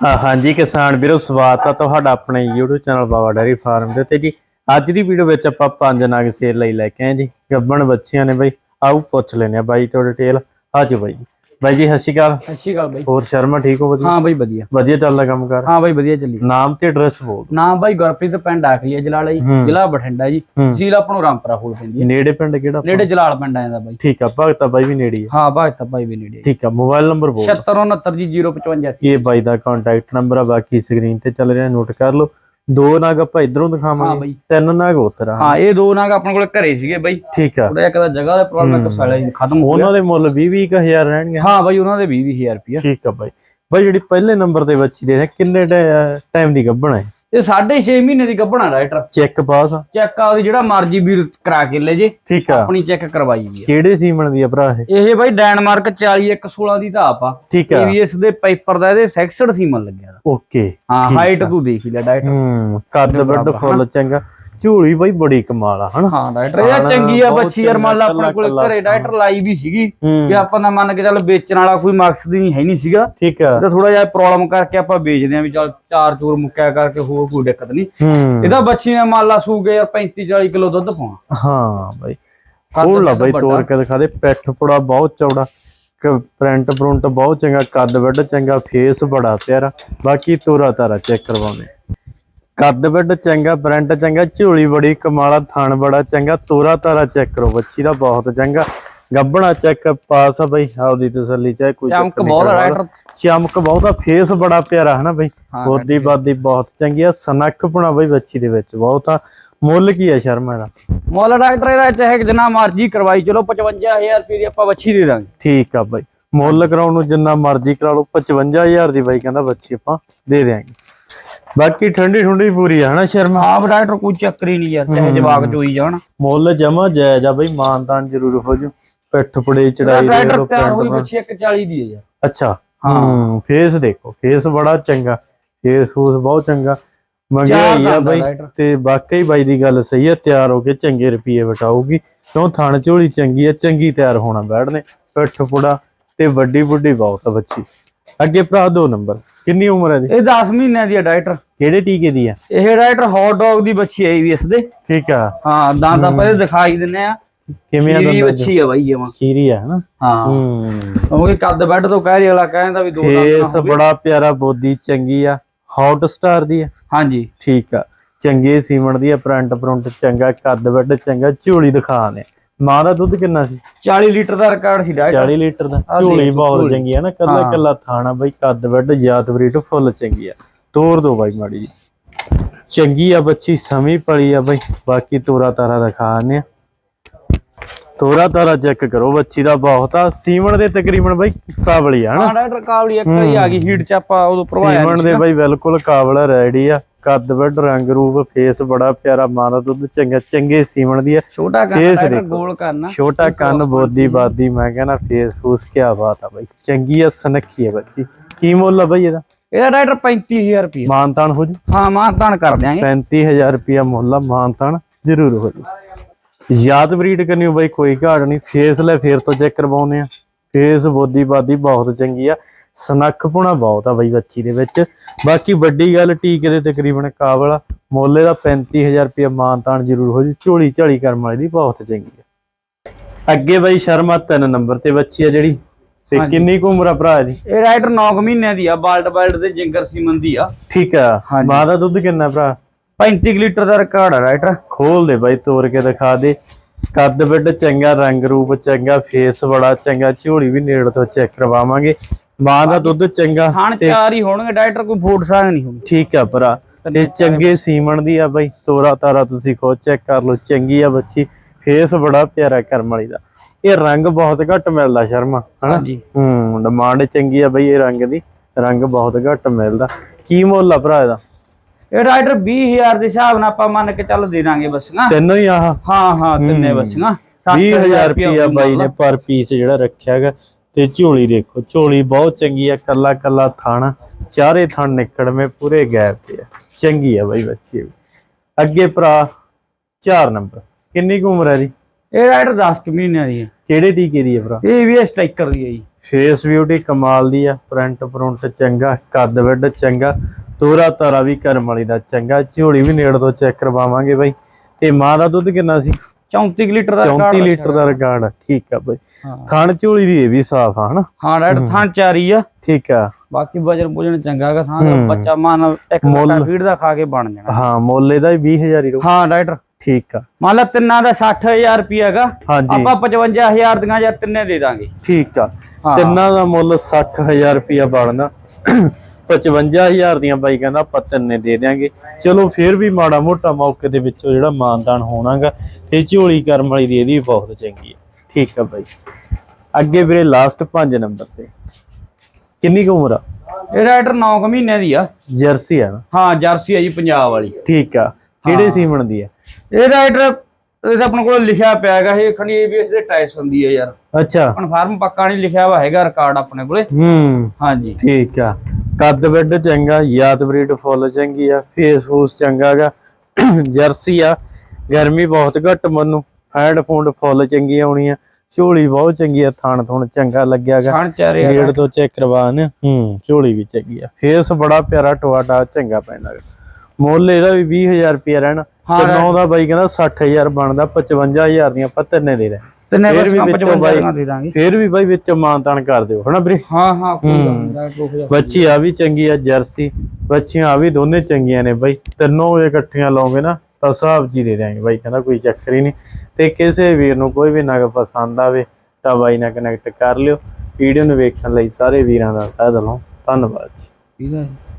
ਹਾਂਜੀ ਕਿਸਾਨ ਵੀਰੋ, ਸਵਾਗਤ ਆ ਤੁਹਾਡਾ ਆਪਣੇ YouTube channel Baba dairy farm ਦੇ ਤੇ ਜੀ। ਅੱਜ ਦੀ ਵੀਡੀਓ ਵਿੱਚ ਆਪਾਂ ਪੰਜ ਨਗ ਸੇਲ ਲਈ ਲੈ ਕੇ ਆਏ ਜੀ। ਗੱਬਣ ਬੱਚੀਆਂ ਨੇ ਬਾਈ, ਆਓ ਪੁੱਛ ਲੈਨੇ ਆ ਬਾਈ ਤੋਂ ਡਿਟੇਲ ਆਜੋ ਬਾਈ ਜੀ। ਬਾਈ ਜੀ ਸਤਿ ਸ਼੍ਰੀ ਅਕਾਲ। ਸਤਿ ਸ਼੍ਰੀ ਅਕਾਲ ਬਾਈ। ਹੋਰ ਸ਼ਰਮਾ ਠੀਕ ਹੋ ਵਧੀਆ? ਹਾਂ ਬਾਈ ਵਧੀਆ। ਵਧੀਆ ਚੱਲਦਾ ਕੰਮ ਕਰ? ਹਾਂ ਬਾਈ ਵਧੀਆ ਚੱਲੀ। ਨਾਮ ਤੇ ਐਡਰੈਸ ਬੋਲ। ਨਾਮ ਬਾਈ ਗੁਰਪ੍ਰੀਤ ਪਿੰਡ ਆਖਲੀ ਹੈ ਜਲਾਲਾ ਜੀ। ਜ਼ਿਲ੍ਹਾ ਬਠਿੰਡਾ ਜੀ। ਤਹਿਸੀਲ ਆਪਾਂ ਨੂੰ ਰਾਮਪੁਰਾ ਫੂਲ ਪੈਂਦੀ ਹੈ। ਨੇੜੇ ਪਿੰਡ ਕਿਹੜਾ ਨੇੜੇ ਜਲਾਲ ਪਿੰਡ ਆ ਜਾਂਦਾ ਬਾਈ। ਠੀਕ ਆ ਭਗਤਾ ਬਾਈ ਵੀ ਨੇੜੇ ਹੀ ਹਾਂ ਭਾਗਤਾ ਬਾਈ ਵੀ ਨੇੜੇ ਠੀਕ ਆ ਮੋਬਾਈਲ ਨੰਬਰ ਬੋਲ ਦਿਓ। 7669 ਜੀ 055 ਇਹ ਬਾਈ ਦਾ ਕੰਟੈਕਟ ਨੰਬਰ ਆ ਬਾਕੀ ਸਕਰੀਨ ਤੇ ਚੱਲ ਰਿਹਾ ਨੋਟ ਕਰ ਲਓ। ਦੋ ਨਗ ਆਪਾਂ ਇਧਰੋਂ ਹਾਂ ਦਿਖਾਵਾਂਗੇ ਬਾਈ। ਤਿੰਨ ਨਗ ਉਤਰ ਹਾਂ ਇਹ ਦੋ ਨਾਗ ਆਪਣੇ ਕੋਲ ਘਰੇ ਸੀਗੇ ਬਾਈ। ਠੀਕ ਆ। ਥੋੜਾ ਇੱਕ ਦਾ ਜਗ੍ਹਾ ਦਾ ਪ੍ਰੋਬਲਮ ਇੱਕ ਸਾਲਾ ਖਤਮ ਹੋ ਗਿਆ ਉਹਨਾਂ ਦੇ ਮੁੱਲ 20 20000 ਰਹਿਣਗੇ। ਹਾਂ ਬਾਈ ਉਹਨਾਂ ਦੇ 20000 ਰੁਪਇਆ ਠੀਕ ਆ ਬਾਈ। ਬਾਈ ਜਿਹੜੀ ਪਹਿਲੇ ਨੰਬਰ ਤੇ ਬੱਚੀ ਦੇ ਕਿੰਨੇ ਟਾਈਮ ਦੀ ਗੱਭਣ ਹੈ ਇਹ 6.5 ਮਹੀਨੇ ਦੀ ਗੱਭਣਾ ਰਾਈਟਰ ਚੈੱਕ ਪਾਸ ਚੈੱਕ ਆ ਉਹਦੀ ਜਿਹੜਾ ਮਰਜ਼ੀ ਵੀਰ ਕਰਾ ਕੇ ਲੈ ਜੇ ਠੀਕ ਆ। ਆਪਣੀ ਚੈੱਕ ਕਰਵਾਈ ਵੀ ਆ। ਕਿਹੜੇ ਸੀਮਨ ਦੀ ਆ ਭਰਾ ਇਹ? ਇਹ ਬਾਈ ਡੈਨਮਾਰਕ 4116 ਦੀ ਧਾਪ ਆ। ਠੀਕ ਆ। ਏਵੀਐਸ ਦੇ ਪੇਪਰ ਦਾ ਇਹਦੇ ਸੈਕਸਡ ਸੀਮਨ ਲੱਗਿਆ ਓਕੇ ਹਾਂ ਹਾਈਟ। ਤੂੰ ਦੇਖ ਹੀ ਲੈ ਡਾਇਟ ਹੂੰ ਕੱਦ ਵੱਡ ਫੁੱਲ ਚੰਗਾ। ਝੂਲੀ ਬਾਈ ਬੜੀ ਕਮਾਲ ਆ ਹਨਾ? ਹਾਂ ਡਾਇਟਰ ਇਹ ਚੰਗੀ ਆ ਬੱਚੀ ਯਾਰ ਮੰਨ ਲਾ ਆਪਣੇ ਕੋਲੇ ਘਰੇ ਡਾਇਟਰ ਲਾਈ ਵੀ ਸੀਗੀ ਵੀ ਆਪਾਂ ਦਾ ਮੰਨ ਕੇ ਚੱਲ ਵੇਚਣ ਵਾਲਾ ਕੋਈ ਮਕਸਦ ਹੀ ਹੈ ਨਹੀਂ ਸੀਗਾ। ਠੀਕ ਆ। ਤੇ ਥੋੜਾ ਜਿਹਾ ਪ੍ਰੋਬਲਮ ਕਰਕੇ ਆਪਾਂ ਵੇਚਦੇ ਆਂ ਵੀ ਚੱਲ ਚਾਰ ਚੂਰ ਮੁੱਕਿਆ ਕਰਕੇ ਹੋਰ ਕੋਈ ਦਿੱਕਤ ਨਹੀਂ। ਇਹਦਾ ਬੱਚੀ ਨੇ ਮੰਨ ਲਾ ਸੂ ਗਏ ਯਾਰ 35 40 ਕਿਲੋ ਦੁੱਧ ਪਾਉਣਾ। ਹਾਂ ਬਾਈ। ਖੋਲ ਲਾ ਬਾਈ ਤੋੜ ਕੇ ਦਿਖਾ ਦੇ ਪਿੱਠ ਪੁੜਾ ਬਹੁਤ ਚੌੜਾ ਪ੍ਰਿੰਟ ਪ੍ਰਿੰਟ ਬਹੁਤ ਚੰਗਾ ਕੱਦ ਵੱਡ ਚੰਗਾ ਫੇਸ ਬੜਾ ਪਿਆਰਾ। ਬਾਕੀ ਤੋਰਾ ਤਾਰਾ ਚੈੱਕ ਕਰਵਾਉਣੇ ਕੱਦ ਵੱਡ ਚੰਗਾ ਪ੍ਰਿੰਟ ਚੰਗਾ ਝੋਲੀ ਬੜੀ ਕਮਾਲਾ ਥਣ ਬੜਾ ਚੰਗਾ ਤੋਰਾ ਤਾਰਾ ਚੈੱਕ ਕਰੋ ਬੱਚੀ ਦਾ ਬਹੁਤ ਚੰਗਾ। ਗੱਬਣਾ ਚੈੱਕ ਪਾਸ ਆ ਬਈ ਆਪਦੀ ਤਸੱਲੀ ਚਾਹੇ ਕੋਈ ਚਮਕ ਨੀ ਬਹੁਤ ਡਾਇਟਰ ਚਮਕ ਬਹੁਤ ਆ ਫੇਸ ਬੜਾ ਪਿਆਰਾ ਹਨਾ ਬਈ। ਹਾਂ, ਬੋਦੀ ਬਾਦੀ ਬਹੁਤ ਚੰਗੀ ਆ ਸਨੱਖ ਪੁਣਾ ਬਈ ਬੱਚੀ ਦੇ ਵਿੱਚ ਬਹੁਤ ਆ। ਮੁੱਲ ਕੀ ਆ ਸ਼ਰਮਾ ਦਾ? ਮੁੱਲ ਡਾਕਟਰ ਇਹਦਾ ਚਾਹੇ ਜਿੰਨਾ ਮਰਜ਼ੀ ਕਰਵਾਈ ਚਲੋ 55000 ਰੁਪਏ ਦੀ ਆਪਾਂ ਬੱਚੀ ਦੇ ਦਾਂਗੇ। ਠੀਕ ਆ ਬਾਈ। ਮੁੱਲ ਕਰਾਉਣ ਨੂੰ ਜਿੰਨਾ ਮਰਜ਼ੀ ਕਰਾ ਲਓ 55000 ਦੀ ਬਾਈ ਕਹਿੰਦਾ ਬੱਚੀ ਆਪਾਂ ਦੇ ਦਿਆਂਗੇ। ਬਾਕੀ ਠੰਡੀ ਠੰਡੀ ਪੂਰੀ ਆ ਹਨਾ ਸ਼ਰਮਾ? ਆਪ ਡਾਕਟਰ ਕੋਈ ਚੱਕਰ ਹੀ ਨਹੀਂ ਯਾਰ ਚਾਹੇ ਜਵਾਕ ਚੋਈ ਜਾਣ। ਮੁੱਲ ਜਮਾ ਜਾਇਜ਼ ਆ ਬਈ ਮਾਨਤਾਨ ਜ਼ਰੂਰ ਹੋ ਜੂ। ਪਿੱਠ ਪੜੇ ਚੜਾਈ ਦੇ ਡਾਕਟਰ ਲੋ ਤਿਆਰ ਹੋਈ ਬੱਚੀ 140 ਦੀ ਹੈ ਯਾਰ। ਅੱਛਾ ਹਾਂ। ਫੇਸ ਦੇਖੋ ਫੇਸ ਬੜਾ ਚੰਗਾ। ਫੇਸ ਫੂਸ ਬਹੁਤ ਚੰਗਾ। ਮੰਗਿਆਈ ਆ ਬਾਈ। ਤੇ ਵਾਕਈ ਬਾਈ ਦੀ ਗੱਲ ਸਹੀ ਆ ਤਿਆਰ ਹੋ ਕੇ ਚੰਗੇ ਰੁਪਏ ਵਟਾਊਗੀ। ਕਿਉਂ ਥਣ ਝੋਲੀ ਚੰਗੀ ਆ ਚੰਗੀ ਤਿਆਰ ਹੋਣਾ ਬੈਠਨੇ ਪਿੱਠ ਪੁੜਾ ਤੇ ਵੱਡੀ ਵੱਡੀ ਬਹੁਤ ਬੱਚੀ। ਅੱਗੇ ਭਰਾ ਦੋ ਨੰਬਰ। ਕਿੰਨੀ ਉਮਰ ਹੈ ਦੀ ਇਹ 10 ਮਹੀਨਿਆਂ ਦੀ ਹੈ ਡਾਕਟਰ। ਕਿਹੜੇ ਟੀਕੇ ਦੀ ਆ ਇਹ ਡਾਕਟਰ ਹੌਟ ਡੌਗ ਦੀ ਬੱਚੀ ਹੈ ਈਵੀਐਸ ਦੇ। ਠੀਕ ਆ। ਹਾਂ ਦੰਦ ਆਪਾਂ ਇਹਦੇ ਦਿਖਾਈ ਦਿੰਨੇ ਆ ਕਿਵੇਂ ਆ ਦੰਦਾਂ? ਬੱਚੀ ਹੈ ਬਾਈ ਜਮਾ ਖੀਰੀ ਆ ਹਨਾ? ਹਾਂ। ਹੂੰ। ਕਿਉਂਕਿ ਕੱਦ ਬੈੱਡ ਤੋਂ ਕਹਿ ਰਹੀ ਅਗਲਾ ਕਹਿੰਦਾ ਵੀ ਦੋ ਦੰਦ ਹੋਵੇ। ਬੜਾ ਪਿਆਰਾ ਬੋਦੀ ਚੰਗੀ ਆ। ਹੌਟ ਸਟਾਰ ਦੀ ਆ। ਹਾਂਜੀ। ਠੀਕ ਆ। ਚੰਗੇ ਸੀਮਣ ਦੀ ਆ ਪ੍ਰਿੰਟ ਪ੍ਰਿੰਟ ਚੰਗਾ ਕੱਦ ਵੱਡ ਚੰਗਾ ਝੋਲੀ ਦਿਖਾ ਨੇ। ਮਾਂ ਦਾ ਦੁੱਧ ਕਿੰਨਾ ਸੀ? 40 ਲੀਟਰ ਦਾ ਰਿਕਾਰਡ ਸੀ ਡਾਕਟਰ। 40 ਲੀਟਰ ਦਾ। ਝੋਲੀ ਬਹੁਤ। ਚੰਗੀ ਆ ਨਾ ਕੱਲਾ ਹਾਂ। ਕੱਲਾ ਥਾਣਾ ਬਈ ਕੱਦ ਵੱਡ ਜਾਤ ਬਰੀਟ ਫੁੱਲ ਚੰਗੀ ਆ। ਤੋਰ ਦੋ ਬਾਈ ਮਾੜੀ ਜੀ ਚੰਗੀ ਆ ਬੱਚੀ ਸਮੀ ਪਲੀ ਆ ਬਈ। ਬਾਕੀ ਤੋਰਾ ਤਾਰਾ ਦਿਖਾਣੇ ਆ। ਤੋਰਾ ਤਾਰਾ ਚੈੱਕ ਕਰੋ ਬੱਚੀ ਦਾ ਬਹੁਤ ਆ। ਸੀਮਣ ਦੇ ਤਕਰੀਬਨ ਬਈ ਕਾਬਲੀ ਆ ਹਨਾ? ਹਾਂ ਡਾਕਟਰ ਕਾਬਲੀ ਇੱਕ ਵਾਰੀ ਆ ਗਈ ਹੀਟ ਚ ਆਪਾਂ ਉਦੋਂ ਪ੍ਰਵਾਇਆ ਸੀਮਣ ਦੇ ਬਈ ਬਿਲਕੁਲ ਕਾਬਲ ਰੈਡੀ ਆ। ਕੱਦ ਵੱਡ ਰੰਗ ਰੂਪ ਫੇਸ ਬੜਾ ਪਿਆਰਾ ਮਾਂ ਦਾ ਦੁੱਧ ਚੰਗਾ ਚੰਗੇ ਸੀਮਣ ਦੀ ਆ। ਛੋਟਾ ਕੰਨ ਫੇਸ ਡਾਕਟਰ ਦੇਖੋ। ਗੋਲ ਕਰਨਾ ਛੋਟਾ ਕੰਨ ਬੋਦੀ ਬਾਦੀ ਮੈਂ ਕਹਿੰਦਾ ਫੇਸ ਫੂਸ ਕਿਆ ਬਾਤ ਆ ਬਈ। ਚੰਗੀ ਆ ਸਨੱਖੀ ਆ ਬੱਚੀ। ਕੀ ਮੁੱਲ ਆ ਬਈ ਇਹਦਾ? ਇਹਦਾ ਡਾਕਟਰ 35000 ਰੁਪਏ ਮਾਨਤਾਨ ਹੋ ਜੂ? ਹਾਂ ਮਾਂ ਤਾਨ ਕਰ ਦਿਆਂਗੇ। 35000 ਰੁਪਿਆ ਮੁੱਲ ਆ ਮਾਨਤਾਨ ਜ਼ਰੂਰ ਹੋ ਜੂ। ਯਾਦ ਬਰੀਡ ਕਰਨੀ ਹੋ ਬਈ ਕੋਈ ਘਾੜ ਨਹੀਂ। ਫੇਸ ਲੈ ਫੇਰ ਤੋਂ ਚੈੱਕ ਕਰਵਾਉਨੇ ਆ। ਫੇਸ ਬੋਦੀ ਬਾਦੀ ਬਹੁਤ ਚੰਗੀ ਆ। ਸਨੱਖ ਪੁਣਾ ਬਹੁਤ ਆ ਬਈ ਬੱਚੀ ਦੇ ਵਿੱਚ। ਬਾਕੀ ਵੱਡੀ ਗੱਲ ਟੀਕੇ ਦੇ ਤਕਰੀਬਨ ਕਾਬਲ ਆ। ਮੁੱਲ ਇਹਦਾ 35000 ਰੁਪਿਆ ਮਾਨਤਾਨ ਜ਼ਰੂਰ ਹੋ ਜੂ। ਝੋਲੀ ਝਾਲੀ ਕਰਮ ਵਾਲੀ ਦੀ ਬਹੁਤ ਚੰਗੀ ਆ। ਅੱਗੇ ਬਈ ਸ਼ਰਮਾ ਤਿੰਨ ਨੰਬਰ ਤੇ ਬੱਚੀ ਆ ਜਿਹੜੀ। ਤੇ। ਕਿੰਨੀ ਕੁ ਉਮਰ ਆ ਭਰਾ ਦੀ ਇਹ ਰਾਈਟਰ 9 ਮਹੀਨਿਆਂ ਦੀ ਆ ਬਾਲਟ ਬਾਲਟ ਦੇ ਜਿੰਗਰ ਸੀਮਨ ਦੀ ਆ। ਠੀਕ ਆ। ਮਾਂ ਦਾ ਦੁੱਧ ਕਿੰਨਾ ਭਰਾ? 35 ਕੁ ਲੀਟਰ ਦਾ ਰਿਕਾਰਡ ਆ ਰਾਈਟਰ। ਖੋਲ ਦੇ ਬਾਈ ਤੋੜ ਕੇ ਦਿਖਾ ਦੇ। ਕੱਦ ਵਿੱਡ ਚੰਗਾ ਰੰਗ ਰੂਪ ਚੰਗਾ ਫੇਸ ਬੜਾ ਚੰਗਾ ਝੋਲੀ ਵੀ ਨੇੜ ਤੋਂ ਚੈੱਕ ਕਰਵਾਵਾਂਗੇ। ਮਾਂ ਦਾ ਦੁੱਧ ਚੰਗਾ ਖਾਣ ਚਾਰ ਹੀ ਹੋਣਗੇ ਡਾਕਟਰ ਕੋਈ ਫੂਡ ਸਾਗ ਨਹੀਂ ਹੋਣੀ ਠੀਕ ਆ ਭਰਾ ਤੇ ਚੰਗੇ ਸੀਮਣ ਦੀ ਆ ਬਾਈ ਤੋਰਾ ਤਾਰਾ ਤੁਸੀਂ ਖੁਦ ਚੈੱਕ ਕਰ ਲਓ ਚੰਗੀ ਆ ਬੱਚੀ। ਫੇਸ ਬੜਾ ਪਿਆਰਾ ਕਰਮ ਵਾਲੀ ਦਾ। ਇਹ ਰੰਗ ਬਹੁਤ ਘੱਟ ਮਿਲਦਾ ਸ਼ਰਮਾ ਹਨਾ? ਹੂੰ ਡਿਮਾਂਡ ਚੰਗੀ ਆ ਬਈ ਇਹ ਰੰਗ ਦੀ ਰੰਗ ਬਹੁਤ ਘੱਟ ਮਿਲਦਾ। ਕੀ ਮੁੱਲ ਆ ਭਰਾ ਇਹਦਾ? ਇਹ ਰਾਈਟਰ 20000 ਦੇ ਹਿਸਾਬ ਨਾਲ ਆਪਾਂ ਮੰਨ ਕੇ ਚੱਲ ਦੇ ਦਾਂਗੇ ਬੱਸੀਆਂ ਤੈਨੂੰ ਹੀ ਆਹ? ਹਾਂ ਹਾਂ ਤਿੰਨੇ ਬੱਸੀਆਂ 20000 ਰੁਪਿਆ ਬਾਈ ਨੇ ਪਰ ਪੀਸ ਜਿਹੜਾ ਰੱਖਿਆ ਹੈਗਾ ਤੇ ਝੋਲੀ ਦੇਖੋ ਝੋਲੀ ਬਹੁਤ ਚੰਗੀ ਆ ਕੱਲਾ ਕੱਲਾ ਥਣ ਚਾਰੇ ਥਣ ਨਿਕੜਵੇਂ ਪੂਰੇ ਗੈਪ ਤੇ ਆ। ਚੰਗੀ ਆ ਬਾਈ ਬੱਚੀ ਅੱਗੇ ਭਰਾ 4 ਨੰਬਰ ਕਿੰਨੀ ਕੁ ਉਮਰ ਹੈ ਦੀ ਇਹ ਰਾਈਟਰ 10 ਕੁ ਮਹੀਨਿਆਂ ਦੀ ਹੈ ਕਿਹੜੇ ਟੀਕੇ ਦੀ ਹੈ ਭਰਾ? ਇਹ ਵੀ ਸਟ੍ਰਾਈਕਰ ਦੀ ਹੈ ਜੀ। ਫੇਸ ਬਿਊਟੀ ਕਮਾਲ ਦੀ ਆ ਪ੍ਰਿੰਟ ਪ੍ਰਿੰਟ ਚੰਗਾ ਕੱਦ ਵੱਡ ਚੰਗਾ। ਤੋਰਾ ਤਾਰਾ ਵੀ ਕਰਮ ਵਾਲੀ ਦਾ ਚੰਗਾ ਝੋਲੀ ਵੀ ਨੇੜ ਤੋਂ ਚੈੱਕ ਕਰਵਾਵਾਂਗੇ ਬਾਈ। ਤੇ ਮਾਂ ਦਾ ਦੁੱਧ ਕਿੰਨਾ ਸੀ? 34 ਕੁ ਲੀਟਰ ਦਾ record 34 ਰੱਖਿਆ ਲੀਟਰ ਦਾ ਰਿਕਾਰਡ ਠੀਕ ਆ ਬਾਈ। ਥਣ ਝੋਲੀ ਦੀ ਇਹ ਵੀ ਸਾਫ਼ ਆ ਹਨਾ? ਹਾਂ ਡਾਇਟ ਥਾਂ ਚਾਰੀ ਆ। ਠੀਕ ਆ। ਬਾਕੀ ਵਜਨ ਭੋਜਨ ਚੰਗਾ ਹੈਗਾ ਥਾਂ ਦਾ। ਬੱਚਾ ਮਾਨ ਇੱਕ ਘੰਟਾ ਫੀਡ ਦਾ ਖਾ ਕੇ ਬਣ ਜਾਣਾ। ਹਾਂ ਮੁੱਲ ਇਹਦਾ ਵੀ 20000 ਹੀ ਹਾਂ ਡਾਇਟਰ ਠੀਕ ਆ। ਮੰਨ ਲਾ ਤਿੰਨਾਂ ਦਾ 60000 ਰੁਪਿਆ ਹੈਗਾ ਹਾਂਜੀ। ਆਪਾਂ 55000 ਦੀਆਂ ਜਾਂ ਤਿੰਨੇ ਦੇ ਦਾਂਗੇ। ਠੀਕ ਆ। ਤਿੰਨਾਂ ਦਾ ਮੁੱਲ 60000 ਰੁਪਇਆ ਬਣਦਾ 55000 ਦੀਆਂ ਬਾਈ ਕਹਿੰਦਾ ਆਪਾਂ ਤਿੰਨੇ ਦੇ ਦਿਆਂਗੇ। ਚਲੋ ਫੇਰ ਵੀ ਮਾੜਾ ਮੋਟਾ ਮੌਕੇ ਦੇ ਵਿੱਚੋਂ ਜਿਹੜਾ ਮਾਨਦਾਨ ਹੋਣਾਗਾ ਤੇ ਝੋਲੀ ਕਰਮ ਵਾਲੀ ਦੀ ਇਹਦੀ ਬਹੁਤ ਚੰਗੀ ਹੈ। ਠੀਕ ਆ ਬਾਈ। ਅੱਗੇ ਵੀਰੇ ਲਾਸਟ 5 ਨੰਬਰ ਤੇ। ਕਿੰਨੀ ਕੁ ਉਮਰ ਆ? ਇਹ ਰਾਈਡਰ 9 ਮਹੀਨੇ ਦੀ ਆ। ਜਰਸੀ ਆ ਨਾ? ਹਾਂ ਜਰਸੀ ਆ ਜੀ ਪੰਜਾਬ ਵਾਲੀ। ਠੀਕ ਆ। ਕਿਹੜੇ ਸੀਮਣ ਦੀ ਆ? ਇਹ ਰਾਈਡਰ ਇਹ ਆਪਣੇ ਕੋਲ ਲਿਖਿਆ ਪਿਆ ਹੈਗਾ ਇਹ ਖਣੀ ਏਬੀਐਸ ਦੇ ਟਾਈਸ ਹੁੰਦੀ ਹੈ ਯਾਰ। ਅੱਛਾ। ਕਨਫਰਮ ਪੱਕਾ ਨਹੀਂ ਲਿਖਿਆ ਹੋਇਆ ਹੈਗਾ ਰਿਕਾਰਡ ਆਪਣੇ ਕੋਲੇ। ਹੂੰ। ਹਾਂਜੀ। ਠੀਕ ਆ। ਕੱਦ ਵੱਡ ਚੰਗਾ ਯਾਦ ਬਰੀਡ ਫੁੱਲ ਚੰਗੀ ਆ ਫੇਸ ਫੂਸ ਚੰਗਾਗਾ ਜਰਸੀ ਆ ਗਰਮੀ ਬਹੁਤ ਘੱਟ ਮੈਨੂੰ ਫੈਂਡ ਫੂਡ ਫੁੱਲ ਚੰਗੀ ਆਉਣੀ ਆ ਝੋਲੀ ਬਹੁਤ ਚੰਗੀ ਆ ਥਣ ਥੁਣ ਚੰਗਾ ਲੱਗਿਆਗਾ ਗੇੜ ਤੋਂ ਚੈੱਕ ਕਰਵਾਨ ਹੂੰ ਝੋਲੀ ਵੀ ਚੰਗੀ ਆ ਫੇਸ ਬੜਾ ਪਿਆਰਾ ਟਵਾਟਾ ਚੰਗਾ ਪੈਂਦਾ ਗਾ। ਮੁੱਲ ਇਹਦਾ ਵੀ 20000 ਰੁਪਇਆ ਰਹਿਣਾ ਤੇ ਨੌ ਦਾ ਬਾਈ ਕਹਿੰਦਾ 60000 ਬਣਦਾ 55000 ਦੀਆਂ ਆਪਾਂ ਤਿੰਨੇ ਦੇ ਰਹੇ ਤਿੰਨੇ ਫਿਰ ਵੀ ਵਿੱਚੋਂ 55 ਬਾਈ- ਦੇ ਦਾਂਗੇ। ਫੇਰ ਵੀ ਬਾਈ ਵਿੱਚੋਂ ਮਾਨਤਾਨ ਕਰ ਦਿਓ ਹਨਾ ਵੀਰੇ? ਹਾਂ ਹਾਂ ਕੋਈ ਗੱਲ ਬੱਚੀ ਆ ਵੀ ਚੰਗੀ ਆ ਜਰਸੀ। ਬੱਚੀਆਂ ਆ ਵੀ ਦੋਨੇ ਚੰਗੀਆਂ ਨੇ ਬਾਈ। ਤਿੰਨੋਂ ਇਕੱਠੀਆਂ ਲਾਉਂਗੇ ਨਾ ਤਾਂ ਹਿਸਾਬ ਜੀ ਦੇ ਦਿਆਂਗੇ ਬਾਈ ਕਹਿੰਦਾ ਕੋਈ ਚੱਕਰ ਹੀ ਨਹੀਂ। ਤੇ ਕਿਸੇ ਵੀਰ ਨੂੰ ਕੋਈ ਵੀ ਨਗ ਪਸੰਦ ਆਵੇ ਤਾਂ ਬਾਈ ਨਾਲ ਕਨੈਕਟ ਕਰ ਲਿਓ। ਵੀਡੀਓ ਨੂੰ ਵੇਖਣ ਲਈ ਸਾਰੇ ਵੀਰਾਂ ਦਾ ਤਹਿ ਦਿਲੋਂ ਧੰਨਵਾਦ ਜੀ। ਠੀਕ ਹੈ